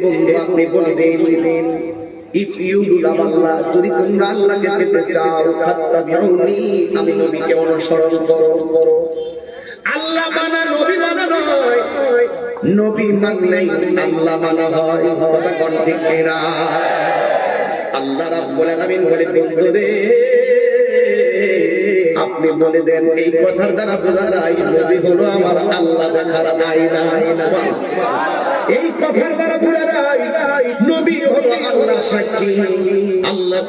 আল্লাহ আপনি বলে দিন ইফ ইউ আল্লাহ যদি তোমরা আল্লাহকে পেতে চাও আমি নবীকে অনুসরণ করো। আল্লাহ মানা নবী মানা মানলেই আল্লাহ মানা হয়। কথা কোন ঠিক কিনা? আল্লাহ রাব্বুল বলে বন্ধু রে আপনি বলে দেন এই কথার দ্বারা বোঝা যায়, নবী হলো আমার আল্লাহ দেখার আয়না এই কথার দ্বারা বোঝা যায়, নবী হলো আল্লাহ সাক্ষী। আল্লাহ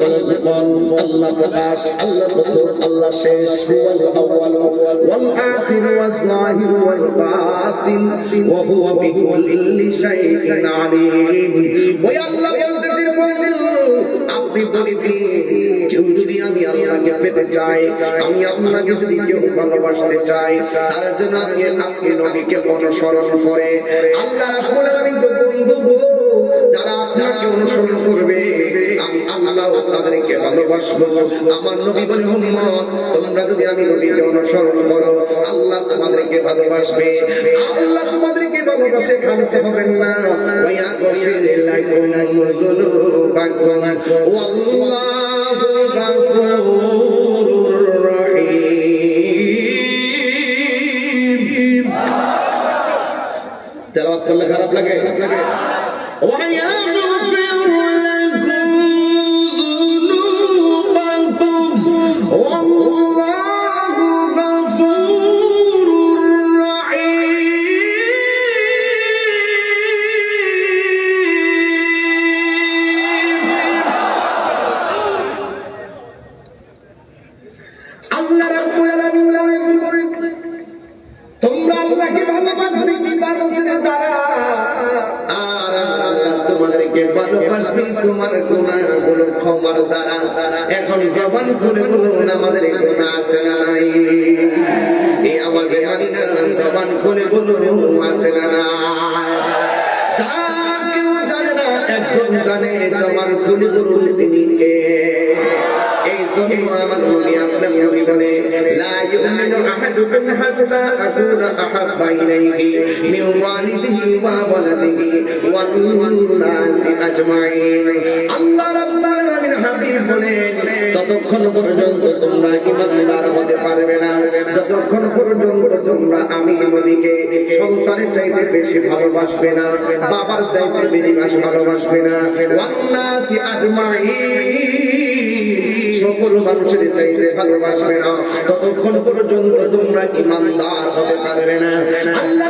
আল্লাহ প্রকাশ, আল্লাহ প্রথম, আল্লাহ শেষ, হুয়াল আউয়াল, ওয়াল আখির ওয়াল বাতিন, ওয়া হুয়া বিকুল্লি শাইইন ওই আল্লাহ বলতেছেন আপনি বলে দিন কেউ যদি পেতে চাই। আমি আল্লাহকে যদি কেউ ভালোবাসতে চাই, তার জন্য আমি আপনি নবীকে অনুসরণ করে। আল্লাহ যারা আপনাকে অনুসরণ করবে আল্লাহ তাদেরকে ভালোবাসবো। আমার নবী বলে আল্লাহ তোমাদেরকে ভালোবাসবে। আল্লাহ তোমাদেরকে ভালোবাসে না। গাফুরুর তেলাওয়াত করলে জবান খুলে বলুন, আমাদের গুণা আছে না নাই? এই আওয়াজে মানি না, জবান খুলে বলুন আছে না নাই? কেউ জানে না, একজন জানে, জবান খুলে বলুন নবী বলে লা ইউমিনু আহাদুকুম হাত্তা আকুনা আহাব্বা ইলাইহি মিন ওয়ালিদিহি ওয়া ওয়ালাদিহি ওয়া নাসি আজমাইন। আল্লাহ রাব্বুল আলামিন হাবিব বলেন ততক্ষণ পর্যন্ত তোমরা ঈমানদার হতে পারবে না। যতক্ষণ পর্যন্ত তোমরা আমি নবীকে সন্তানের চাইতে বেশি ভালোবাসবে না বাবার চাইতে বেশি ভালোবাসবে না ওয়ান নাসি আজমাইন। সকল মানুষের চাইতে ভালোবাসবে না। ততক্ষণ পর্যন্ত তোমরা ইমানদার হতে পারবে না। আল্লাহ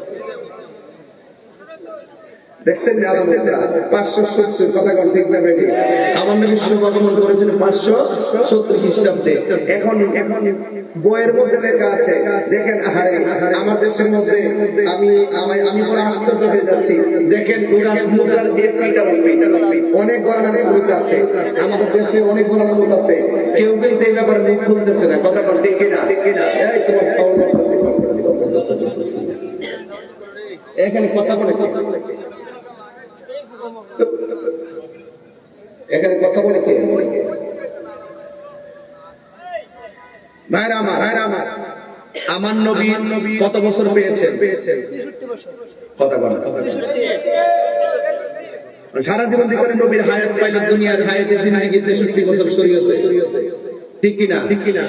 পাঁচশো সত্তর কথা কোন না আমার নবী শুভ আগমন পাঁচশো সত্তর খ্রিস্টাব্দে। এখন এখন বইয়ের মধ্যে লেখা আছে, দেখেন আমার দেশের মধ্যে আমি আমি অনেক গণনার লোক আছে। আমাদের দেশে অনেক গণনার লোক আছে। কেউ কিন্তু এই ব্যাপারে মুখ খুলতেছে না। কথা কোন কিনা? ঠিক কিনা? এই তোমার সাউন্ড এখানে কথা বলে? এখানে কথা বলে কে? ভাইরা আমার ভাইরা আমার। আমার নবী কত বছর পেয়েছেন? কথা বলেন সারা জীবন দেখবেন নবীর হায়াত পাইলে দুনিয়ার হায়াতে জিন্দগি তেষট্টি বছর শরীয়তে ঠিক কিনা? ঠিক কিনা?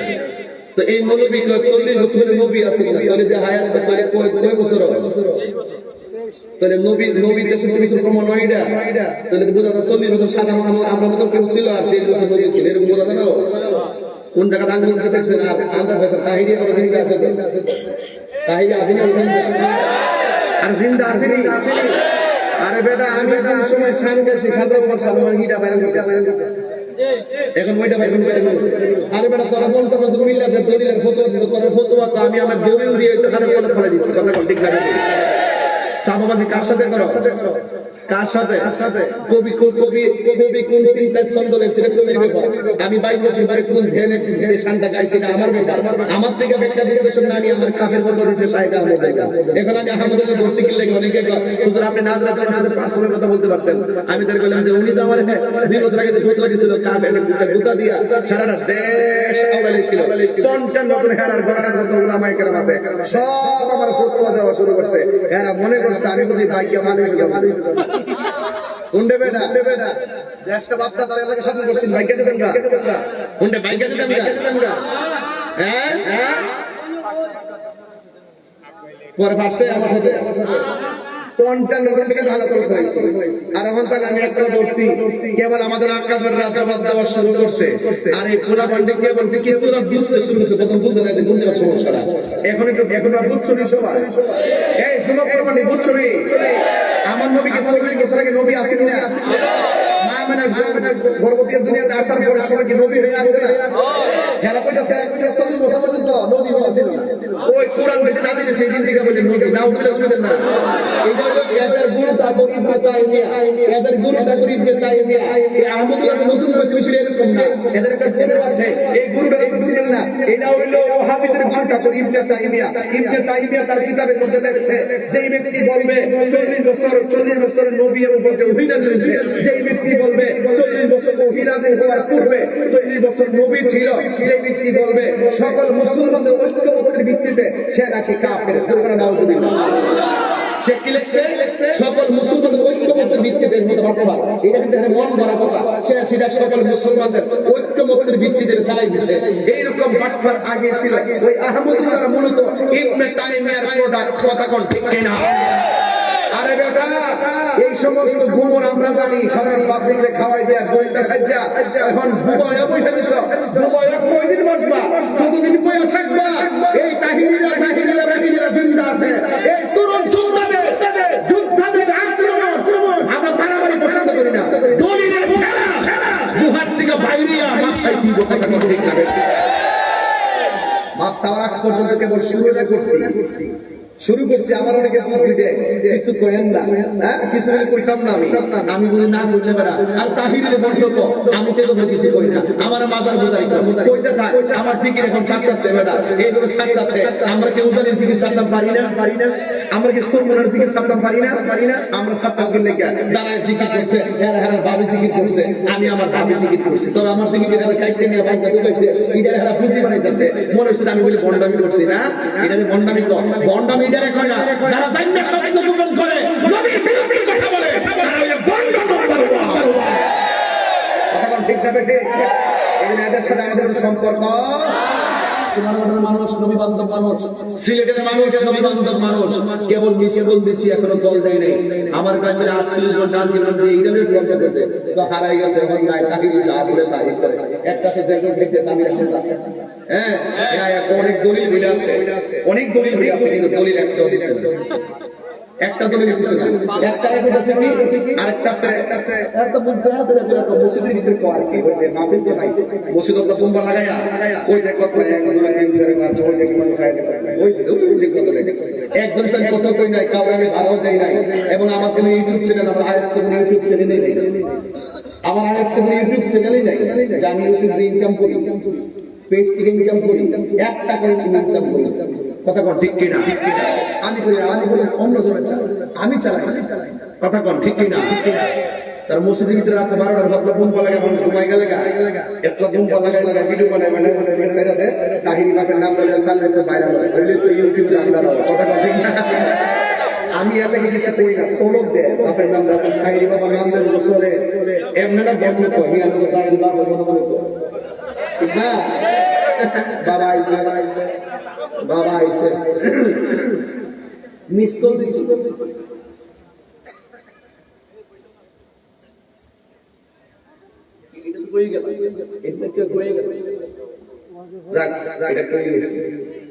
তো এই নবী চল্লিশ বছরের নবী আছে কিনা? তাহলে যে হায়াত কয় কয় বছর হয়? তাহলে নবী নবী এটা তাহলে বোঝা যায় চল্লিশ বছর সাদা আমরা মতো কেউ ছিল আর বছর নবী ছিল, এরকম বোঝা যায় কোন আর আন্দাজ হয়েছে তাহিরি জিন্দা আছে তাহিরি আসেনি জিন্দা? আর জিন্দা আসেনি? আরে বেটা, আমি কোন সময় শান করছি পয়সা আমার গিটা বাইরে এখন ওইটা বাইরে বাইরে আরে বেটা, তোরা বলতো না তুমি মিল্লা দলিলের তোর তো আমি আমার দলিল দিয়ে কলে ফেলে দিচ্ছি, কথা ঠিক না? সাবাবাজি কার সাথে করো? আমি তার বললাম যে, উনি আমার দুই বছর আগে কাবে গুতা দিয়া সারাটা দেশ আওয়ালে ছিল। নতুন হেরার গরানার কত উলামায়ে কেরাম আছে। সব আমার দেওয়া শুরু করছে। এরা মনে করছে, আমি বুঝি ভাগ্য মালিক উন্ডে বেটা বেটা। দেশটা বাপটা তার এলাকা স্বাধীন করছেন ভাগ্য দিতেন না উন্ডে ভাগ্য দিতেন না হ্যাঁ? হ্যাঁ পরে ভাসছে আমার সাথে। করে আর এখন একটা এখন বুঝছ নি সবাই? বুঝছ নি? আমার নবীকে চল্লিশ বছর আগে নবী আসেন না। মা মানে গর্ভবতী দুনিয়াতে আসার পরে সবাই কি নবী হয়ে আসছে না? খেলা কইতাছে চল্লিশ বছর পর্যন্ত নবী আসেন ওই কোরআন বেঁচে না দিলে সেই দিন থেকে বলে নবী নাউজুবিল্লাহ শুনবেন না। এদের গুরু তা গরিব বেতাই মিয়া এদের গুরু তা বেতাই মিয়া এই আহমদুল্লাহ নতুন বসে বসে এরকম না। এদের একটা গুরু আছে এই গুরুটা না এটা হলো ওহাবিদের গুরুটা গরিব বেতাই মিয়া ইবনে তাইমিয়া তার যেই ব্যক্তি বলবে 40 বছর 40 বছর নবীর উপর যে ওহী নাযিল হয়েছে যেই ব্যক্তি বলবে 40 বছর ওহী নাযিল হওয়ার পূর্বে 40 বছর নবী ছিল, যেই ব্যক্তি বলবে, সকল মুসলমানদের ঐক্যমত্যের ভিত্তিতে সে নাকি কাফের। জোরকানা নাউজুবিল্লাহ। সে কি লিখছে? সকল মুসলমানদের ঐক্যমত্যের ভিত্তিতে বাটফা এটা কিন্তু মন ভরা কথা। সেটা সেটা সকল মুসলমানদের ঐক্যমত্যের ভিত্তিতে চালাই দিছে। এইরকম বাটফার আগে ছিল। ওই আহমদুল্লাহ মূলত ইবনে তাইমিয়ার প্রোডাক্ট কথা কোন, ঠিক কিনা? আরে বেটা, এই সমস্ত গোবর আমরা জানি, সাধারণ পাবলিককে খাওয়াই দেয়া গোলটা সাজ্জা। এখন বুবায়া দিছ। বুবায়া কয়দিন বাঁচবা যতদিন বইয়া থাকবা, এই তাহিনীরা তাহিনীরা বাকিরা জিন্দা আছে এই তরুণ যোদ্ধাদের যোদ্ধাদের আক্রমণ আমরা পারাবারি পছন্দ করি না দলিলের খেলা গুহার থেকে বাইরিয়া মাপসাই দিব কথা কথা ঠিক না বেটা। মাপ চাওয়ার কেবল শুরুটা করছি। শুরু করছি, আমার অনেকে বুদ্ধি দেয়, কিছু কয়েন না। হ্যাঁ? কিছু কইতাম না আমি। আমি বলি, না করলে বেড়া, আর তাহিরের বন্ধ তো আমি তো কোনো কিছু না। আমার মাজার বোঝাই কইতে থাক, আমার জিকির এখন সাতটাছে বেড়া। এইভাবে সাতটাছে আমরা কেউ জানির জিকির সাতটাম পারি না? পারি না আমরা কি সোমনার জিকির সাতটাম পারি না? পারি না আমরা সাতটাম করলে কি দাঁড়ায় জিকির করছে হ্যাঁ হ্যাঁ ভাবি জিকির করছে, আমি আমার ভাবি জিকির করছি। তবে আমার জিকির আমি কাইতে নিয়ে বাইক ঢুকাইছে এটা হেরা পুঁজি বানাইতেছে। মনে হচ্ছে আমি বলি বন্ডামি করছি, না? এটা বন্ডামি কর। বন্ডামি এটা কয় না। যারা জান্য শব্দ গোপন করে কথা বলে ঠিক না বেঠিক এদের সাথে আমাদের সম্পর্ক? তোমার মানুষ নবী বান্ধব মানুষ, সিলেটের মানুষ নবী বান্ধব মানুষ, কেবল মিস দিছি, এখনও দল দেয় নাই। আমার কাছে আসছিল জন ডান দিয়ে এইটা একটু অঙ্ক করেছে তো হারাই গেছে, এখন নাই তাকে যা বলে তাই করে। একটা আছে যে দেখতে আমি রাখতে হ্যাঁ হ্যাঁ অনেক দলিল আছে। অনেক দলিল মিলে আছে, কিন্তু দলিল একটা না একটা আছে কি আরেকটা আছে একটা মসজিদের ভিতরে কো আর কি ওই যে মাহফিল তো নাই মসজিদ তো বোম্বা লাগায়া ওই দেখ দুই মানে সাইড ওই যে ওই একজন সাথে কথা কই নাই কাউরে আমি ভালো দেই নাই এবং আমার কোনো ইউটিউব চ্যানেল আছে আয়াত কোনো ইউটিউব চ্যানেলই নেই আমার আয়াত কোনো ইউটিউব চ্যানেলই নাই আমি ইউটিউব দিয়ে ইনকাম করি পেজ থেকে ইনকাম করি এক টাকা ইনকাম করি কথা কন? ঠিক কিনা? আমি করি না, আমি করি অন্য জনের চালাই আমি চালাই। কথা কন? ঠিক কিনা? তার মসজিদের ভিতরে রাত বারোটার বদলা বুম্পা লাগে মনে ঘুমাই গেলে এতলা বুম্পা লাগাই লাগা ভিডিও বানাই মানে মসজিদের সাইডে দে কাহিনী বাপের নাম বলে সাল্লে তো ভাইরাল হয় ওইলে তো ইউটিউবে হবে কথা কন ঠিক না আমি এলাকে কিছু কই না সলক দে বাপের নাম রাখি খাইরি বাবার নাম দেন গোসলে এমনিটা বন্ধ কই হিয়া তো দাঁড়িয়ে বাপের মনে মনে কই ঠিক না? বাবা আইছে বাবা আইছে মিস কল দিছি। এটা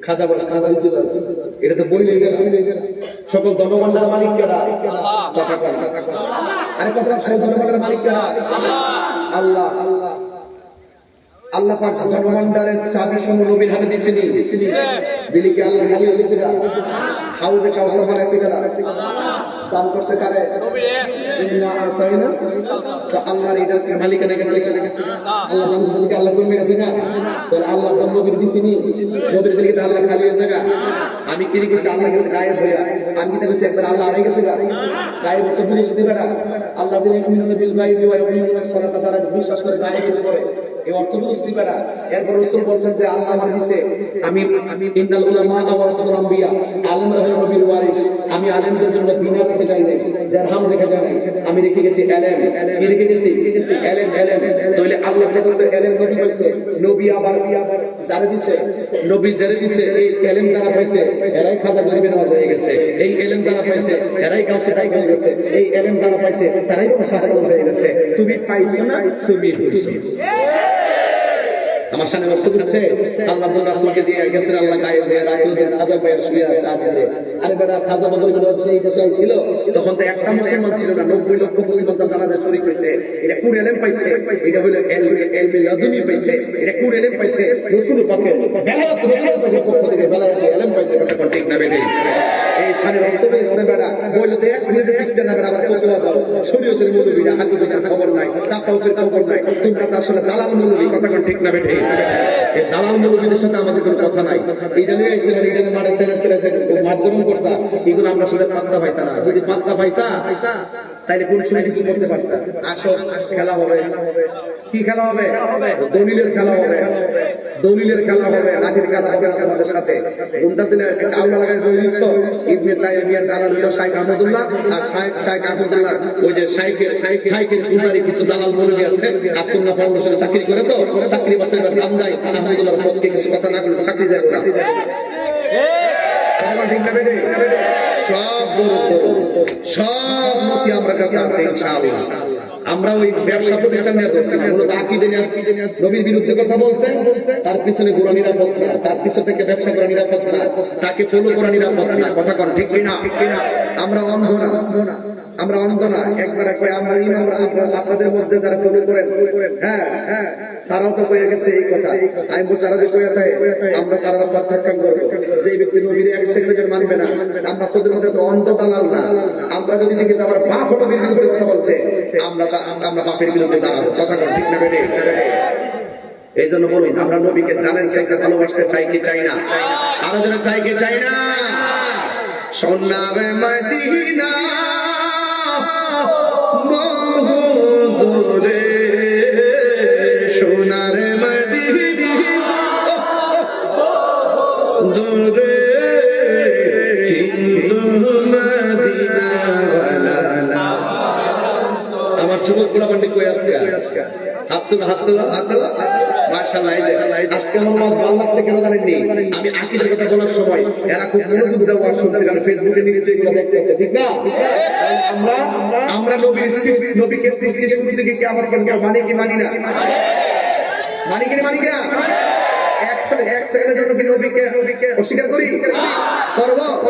খাজা তো বই লেগে সকল ধনভান্ডার মালিক না। আরে কথা সকল ধনভান্ডার মালিক কেডা আল্লাহ আল্লাহ। আল্লাহ পাক চাবি সমূহ নবীর হাতে দিয়েছেন দিলি আল্লাহ খালি হয়েছে কাউসার বানাইছে করছে কারে? আল্লাহ কি আল্লাহ আমি আল্লাহ হইয়া। আমি একবার আল্লাহ আল্লাহ বিল তারা বিশ্বাস করে এই অর্থ বুঝতে দিবে না। এরপর রসুল বলছেন যে, আল্লাহ আমার দিছে আমি আমি ইন্নাল উলামা ওয়ারাসাতুল আমবিয়া, আলেমরা হলো নবীর ওয়ারিস আমি আলেমদের জন্য দিনার রেখে যাই নাই দেরহাম রেখে যাই নাই। আমি রেখে গেছি এলেম। কি রেখে গেছি এলেম এলেম। তাহলে আল্লাহ কত এলেম নবী বলছে, নবী আবার আবার যারা দিছে নবী যারা দিছে, এই এলেম যারা পাইছে, এরাই খাজা গরিবের মাঝে হয়ে গেছে। এই এলেম যারা পাইছে, এরাই কাছে গেছে। এই এলেম যারা পাইছে, তারাই সাধারণ গেছে। তুমি পাইছো না? তুমি হইছো। আমার সামনে বস্তু হচ্ছে আল্লাহ তো রাসূলকে দিয়ে গেছেন, আল্লাহ গায়েব হয়ে রাসূলকে খাজা পায় শুয়ে আছে আজকে আরে বেটা, খাজা বদল করে এই দেশে ছিল তখন তো একটা মুসলমান ছিল না, নব্বই লক্ষ মুসলমান তার জানাজা শরীক হয়েছে এটা কোন এলেম পাইছে? এটা হলো এলমে লাদুনি পাইছে। এটা কোন এলেম পাইছে? রসুল রসুল পক্ষ থেকে এলেম পাইছে, কথা কোন ঠিক না এই পেয়েছে না বেটা। বলল তো এক আবার দাও। শরীয়তের হাকিকতের খবর নাই, তাসাউফের খবর নাই। তোমরা তো আসলে দালাল মৌলবী, কথা কোন ঠিক না বেটে? এই দালাল মৌলবীদের সাথে আমাদের কোনো কথা নাই। এইটা নিয়ে আইসে মাঠে ছেড়ে ছেড়ে ছেড়ে করতা। এগুলো আমরা পাত্তা পাইতা না। যদি পাত্তা পাইতা তাইলে কোন সময় কিছু করতে পারতা? আসো খেলা হবে। কি খেলা হবে। দলিলের খেলা হবে। দলিলের খেলা হবে লাঠির খেলা হবে আমাদের সাথে। ঘুমটা দিলে একটা আউলা লাগাই বলিস ইবনে তাইমিয়া দালাল হলো শাইখ আহমদুল্লাহ আর শাইখ শাইখ আহমদুল্লাহ। ওই যে শাইখের শাইখের পূজারি কিছু দালাল মৌলবী আছে আসুন্নাহ ফাউন্ডেশনে চাকরি করে তো চাকরি বাসের দাম দেয় আহমদুল্লাহর পক্ষে কিছু কথা না বলে চাকরি না ঠিক না বেটে সব সব মতি আমার কাছে আছে ইনশাআল্লাহ। আমরা ওই ব্যবসা প্রতিষ্ঠান নবীর বিরুদ্ধে কথা বলছে, তার পিছনে ঘোরা নিরাপদ না। তার পিছন থেকে ব্যবসা করা নিরাপদ না। তাকে ফলো করা নিরাপদ না। কথা কর ঠিক কিনা? আমরা অন্ধ না। আমরা অন্ধ না একবার কই আমরা ইমাম, আমরা আপনাদের মধ্যে যারা ফলো করেন হ্যাঁ হ্যাঁ তারাও তো কয়ে গেছে এই কথা। আমি বলছি তারা যে কয়ে থাকে আমরা তারা প্রত্যাখ্যান করব। যে ব্যক্তি নবীর এক সেকেন্ডের মানবে না, আমরা তোদের মধ্যে তো অন্ধ দালাল না। আমরা যদি দেখি তো আমার বাপ নবীর বিরুদ্ধে কথা বলছে, আমরা আমরা বাপের বিরুদ্ধে দাঁড়াবো। কথা কর ঠিক না বেটে এই জন্য বলুন, আমরা নবীকে জানেন, চাইতে ভালোবাসতে চাই কি চাই না? আরও যেন চাই কি চাই না? সোনার মদিনা। আমার যুবক গুলাবান্ডি কই আছে হাত তোলা হাত তোলা হাত তোলা। আজকে আমার মাছ ভালো লাগছে কেন জানেননি আমি আকিদের কথা বলার সময় এরা খুব মনোযোগ দেওয়া শুনছে, কারণ ফেসবুকে নিচে এগুলো দেখতেছে, ঠিক না? আমরা আমরা নবীর সৃষ্টি, নবীকে সৃষ্টি শুরু থেকে কি আমার পর্যন্ত মানি কি, মানি না? মানি কি মানি না? এক সেকেন্ডের জন্য কি নবীকে অস্বীকার করি? করব?